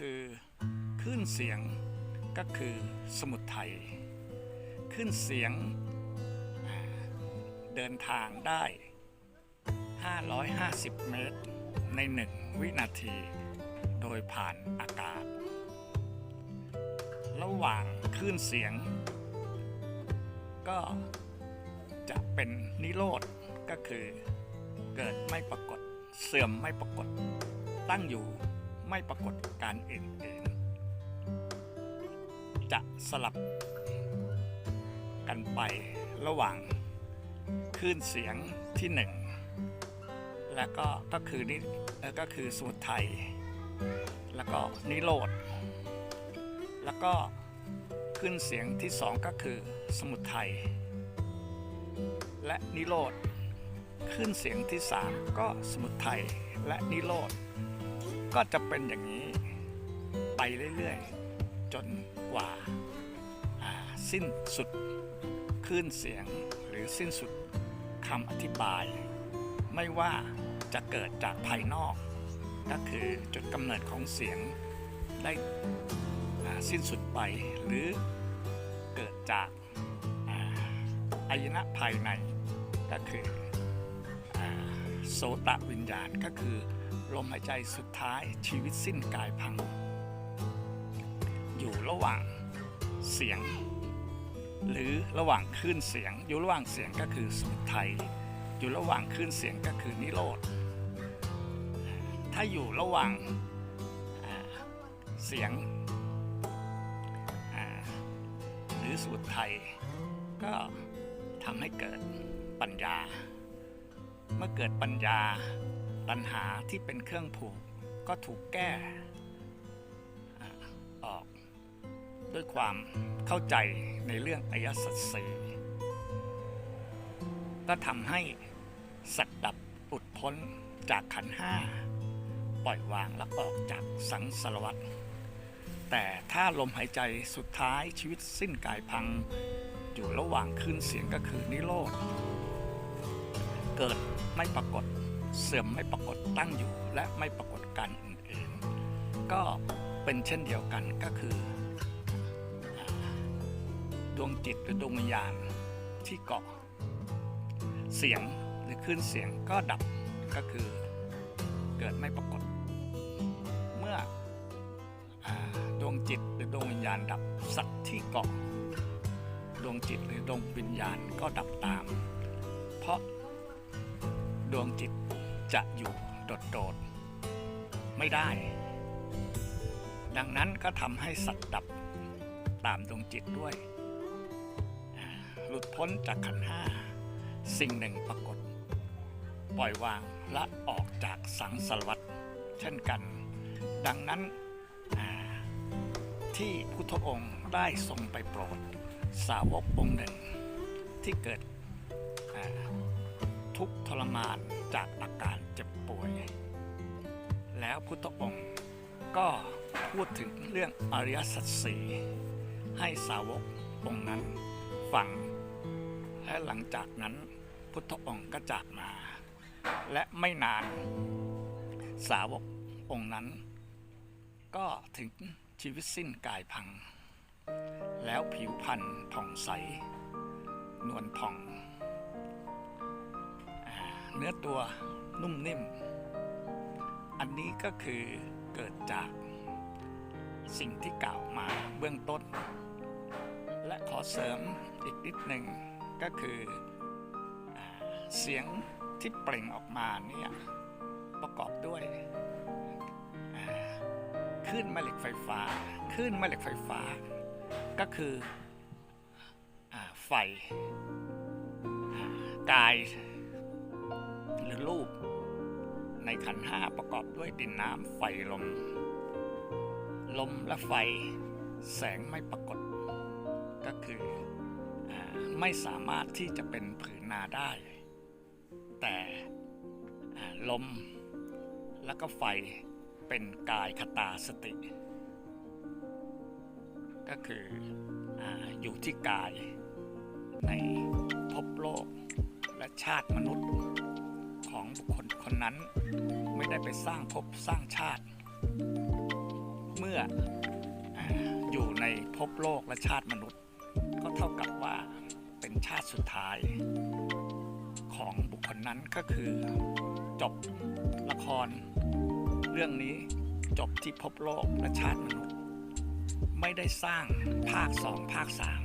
คือคลื่นเสียงก็คือสมุทรไทยคลื่นเสียงเดินทางได้ 550 เมตร ใน1วินาที โดยผ่านอากาศ ระหว่างคลื่นเสียง ก็จะเป็นนิโรธก็คือเกิดไม่ปรากฏ เสื่อมไม่ปรากฏ ตั้งอยู่ ไม่ปรากฏการอื่นๆ จะสลับกันไประหว่างคลื่นเสียงที่หนึ่งแล้วก็ก็คือนิเอ่อก็คือสมุทรไทย แล้วก็นิโรธแล้วก็คลื่นเสียงที่สองก็คือสมุทรไทย และนิโรธคลื่นเสียงที่สามก็สมุทรไทยและนิโรธ ก็จะเป็นอย่างนี้ไปเรื่อยๆ จนกว่าสิ้นสุดคลื่นเสียงหรือสิ้นสุดคำอธิบาย ไม่ว่าจะเกิดจากภายนอก ก็คือจุดกำเนิดของเสียงได้สิ้นสุดไป หรือเกิดจากอายนะภายในก็คือโสตวิญญาณก็คือ ลมหายใจสุดท้ายชีวิตสิ้นกายพัง อยู่ระหว่างเสียง หรือระหว่างคลื่นเสียง อยู่ระหว่างเสียงก็คือสมุทัยอยู่ระหว่างคลื่นเสียงก็คือนิโรธถ้าอยู่ระหว่างเสียงหรือสมุทัยก็ทำให้เกิดปัญญา เมื่อเกิดปัญญา ตัณหาที่เป็นเครื่องผูกก็ถูกแก้ออก ด้วยความเข้าใจในเรื่องอริยสัจสีก็ทำให้สัตดับอุดพ้นจากขันห้า ปล่อยวางและออกจากสังสารวัฏแต่ถ้าลมหายใจสุดท้ายชีวิตสิ้นกายพัง อยู่ระหว่างคลื่นเสียงก็คือนิโรธ เกิดไม่ปรากฏ เสื่อมไม่ปรากฏตั้งอยู่และไม่ปรากฏการอื่นๆ ก็เป็นเช่นเดียวกันก็คือ ดวงจิตหรือดวงวิญญาณที่เกาะ เสียงหรือคลื่นเสียงก็ดับก็คือเกิดไม่ปรากฏ เมื่อดวงจิตหรือดวงวิญญาณดับสัตว์ที่เกาะ ดวงจิตหรือดวงวิญญาณก็ดับตาม เพราะดวงจิต จะอยู่โดดๆไม่ได้ ดังนั้นก็ทำให้สัตว์ดับตามดวงจิตด้วย หลุดพ้นจากขันห้า สิ่งหนึ่งปรากฏ ปล่อยวางและออกจากสังสารวัฏเช่นกัน ดังนั้นที่พุทธองค์ได้ทรงไปโปรด สาวกองค์หนึ่งที่เกิด ทุกข์ทรมานจากอาการเจ็บป่วย แล้วพุทธองค์ก็พูดถึงเรื่องอริยสัจสี่ให้สาวกองค์นั้นฟัง และหลังจากนั้นพุทธองค์ก็จากมา และไม่นานสาวกองค์นั้น ก็ถึงชีวิตสิ้นกายพัง แล้วผิวพรรณผ่องใส นวลผ่อง นื้อตัวนุ่มนิ่ม อันนี้ก็คือเกิดจากสิ่งที่กล่าวมาเบื้องต้น และขอเสริมอีกนิดหนึ่งก็คือเสียงที่เปล่งออกมาเนี่ยประกอบด้วยอ่าคลื่นแม่เหล็กไฟฟ้าคลื่นแม่เหล็กไฟฟ้า ก็คืออไฟกาย รูป ในขันห้าประกอบด้วยดินน้ำไฟลม ลมและไฟแสงไม่ปรากฏ ก็คืออไม่สามารถที่จะเป็นผืนนาได้ แต่ลมและก็ไฟเป็นกายคตาสติ ก็คือออยู่ที่กายในภพโลกและชาติมนุษย์ คคลคนนั้นไม่ได้ไปสร้างภพสร้างชาติ เมื่ออยู่ในภพโลกและชาติมนุษย์ ก็เท่ากับว่าเป็นชาติสุดท้าย ของบุคคลนั้นก็คือ จบละคร เรื่องนี้จบที่ภพโลกและชาติมนุษย์ ไม่ได้สร้างภาคสองภาคสาม